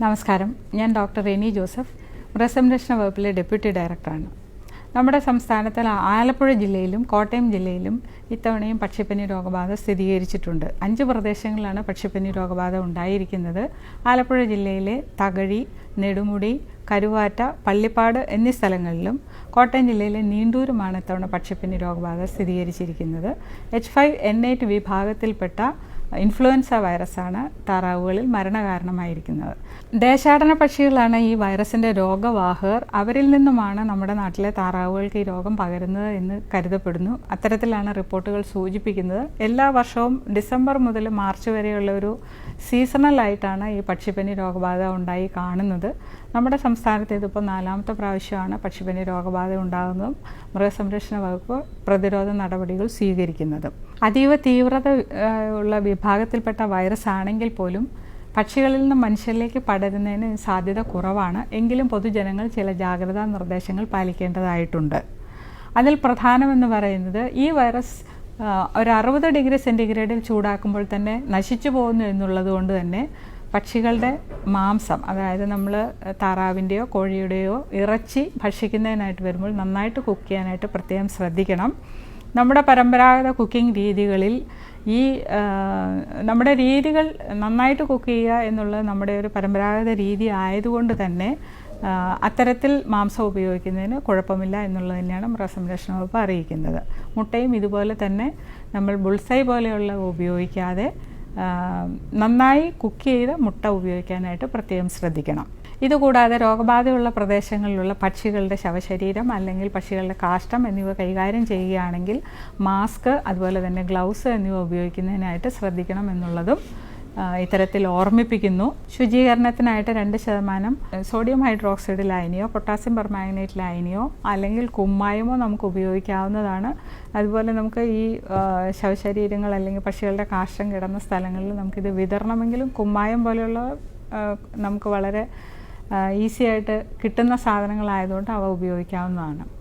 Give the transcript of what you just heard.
നമസ്കാരം. ഞാൻ doctor Reni Joseph മൃഗസംരക്ഷണ വകുപ്പിലെ ഡെപ്യൂട്ടി ഡയറക്ടറാണ്. നമ്മുടെ സംസ്ഥാനത്തിൽ ആലപ്പുഴ ജില്ലയിലും കോട്ടയം ജില്ലയിലും ഇത്തവണയും പക്ഷിപ്പനി രോഗബാധ സ്ഥിരീകരിച്ചിട്ടുണ്ട്. അഞ്ച് പ്രദേശങ്ങളിലാണ് പക്ഷിപ്പനി രോഗബാധ ഉണ്ടായിരിക്കുന്നത്. ആലപ്പുഴ ജില്ലയിലെ തകഴി നെടുമുടി കരുവാറ്റ പള്ളിപ്പാട് എന്നീ സ്ഥലങ്ങളിലും കോട്ടയം ജില്ലയിലെ നീണ്ടൂരുമാണ് ഇത്തവണ പക്ഷിപ്പനി രോഗബാധ സ്ഥിരീകരിച്ചിരിക്കുന്നത്. എച്ച് ഫൈവ് എൻ എയ്റ്റ് വിഭാഗത്തിൽപ്പെട്ട ഇൻഫ്ലുവൻസ വൈറസാണ് താറാവുകളിൽ മരണകാരണമായിരിക്കുന്നത്. ദേശാടന പക്ഷികളാണ് ഈ വൈറസിന്റെ രോഗവാഹകർ. അവരിൽ നിന്നുമാണ് നമ്മുടെ നാട്ടിലെ താറാവുകൾക്ക് ഈ രോഗം പകരുന്നത് എന്ന് കരുതപ്പെടുന്നു. അത്തരത്തിലാണ് റിപ്പോർട്ടുകൾ സൂചിപ്പിക്കുന്നത്. എല്ലാ വർഷവും ഡിസംബർ മുതൽ മാർച്ച് വരെയുള്ള ഒരു സീസണലായിട്ടാണ് ഈ പക്ഷിപ്പനി രോഗബാധ ഉണ്ടായി കാണുന്നത്. നമ്മുടെ സംസ്ഥാനത്ത് ഇതിപ്പോൾ നാലാമത്തെ പ്രാവശ്യമാണ് പക്ഷിപ്പനി രോഗബാധ ഉണ്ടാകുന്നതും. മൃഗസംരക്ഷണ വകുപ്പ് പ്രതിരോധ നടപടികൾ സ്വീകരിക്കുന്നതും. അതീവ തീവ്രത ഉള്ള വിഭാഗത്തിൽപ്പെട്ട വൈറസ് ആണെങ്കിൽ പോലും പക്ഷികളിൽ നിന്ന് മനുഷ്യരിലേക്ക് പടരുന്നതിന് സാധ്യത കുറവാണ്. എങ്കിലും പൊതുജനങ്ങൾ ചില ജാഗ്രതാ നിർദ്ദേശങ്ങൾ പാലിക്കേണ്ടതായിട്ടുണ്ട്. അതിൽ പ്രധാനമെന്ന് പറയുന്നത് ഈ വൈറസ് ഒരു അറുപത് ഡിഗ്രി സെന്റിഗ്രേഡിൽ ചൂടാക്കുമ്പോൾ തന്നെ നശിച്ചു പോകുന്നു എന്നുള്ളത് കൊണ്ട് തന്നെ പക്ഷികളുടെ മാംസം അതായത് നമ്മൾ താറാവിന്റെയോ കോഴിയുടെയോ ഇറച്ചി ഭക്ഷിക്കുന്നതിനായിട്ട് വരുമ്പോൾ നന്നായിട്ട് കുക്ക് ചെയ്യാനായിട്ട് പ്രത്യേകം ശ്രദ്ധിക്കണം. നമ്മുടെ പരമ്പരാഗത കുക്കിംഗ് രീതികളിൽ ഈ നമ്മുടെ രീതികൾ നന്നായിട്ട് കുക്ക് ചെയ്യുക എന്നുള്ളത് നമ്മുടെ ഒരു പരമ്പരാഗത രീതി ആയതുകൊണ്ട് തന്നെ അത്തരത്തിൽ മാംസം ഉപയോഗിക്കുന്നതിന് കുഴപ്പമില്ല എന്നുള്ളത് തന്നെയാണ് മൃഗസംരക്ഷണ വകുപ്പ് അറിയിക്കുന്നത്. മുട്ടയും ഇതുപോലെ തന്നെ നമ്മൾ ബുൾസൈ പോലെയുള്ള ഉപയോഗിക്കാതെ നന്നായി കുക്ക് ചെയ്ത മുട്ട ഉപയോഗിക്കാനായിട്ട് പ്രത്യേകം ശ്രദ്ധിക്കണം. ഇതുകൂടാതെ രോഗബാധയുള്ള പ്രദേശങ്ങളിലുള്ള പക്ഷികളുടെ ശവശരീരം അല്ലെങ്കിൽ പക്ഷികളുടെ കാഷ്ടം എന്നിവ കൈകാര്യം ചെയ്യുകയാണെങ്കിൽ മാസ്ക് അതുപോലെ തന്നെ ഗ്ലൗസ് എന്നിവ ഉപയോഗിക്കുന്നതിനായിട്ട് ശ്രദ്ധിക്കണം എന്നുള്ളതും ഇത്തരത്തിൽ ഓർമ്മിപ്പിക്കുന്നു. ശുചീകരണത്തിനായിട്ട് രണ്ട് ശതമാനം സോഡിയം ഹൈഡ്രോക്സൈഡ് ലായനിയോ പൊട്ടാസ്യം പെർമാഗ്നേറ്റ് ലായനിയോ അല്ലെങ്കിൽ കുമ്മായമോ നമുക്ക് ഉപയോഗിക്കാവുന്നതാണ്. അതുപോലെ നമുക്ക് ഈ ശവശരീരങ്ങൾ അല്ലെങ്കിൽ പക്ഷികളുടെ കാഷ്ടം കിടന്ന സ്ഥലങ്ങളിൽ നമുക്കിത് വിതരണമെങ്കിലും കുമ്മായം പോലെയുള്ള നമുക്ക് വളരെ ഈസി ആയിട്ട് കിട്ടുന്ന സാധനങ്ങളായതുകൊണ്ട് അവ ഉപയോഗിക്കാവുന്നതാണ്.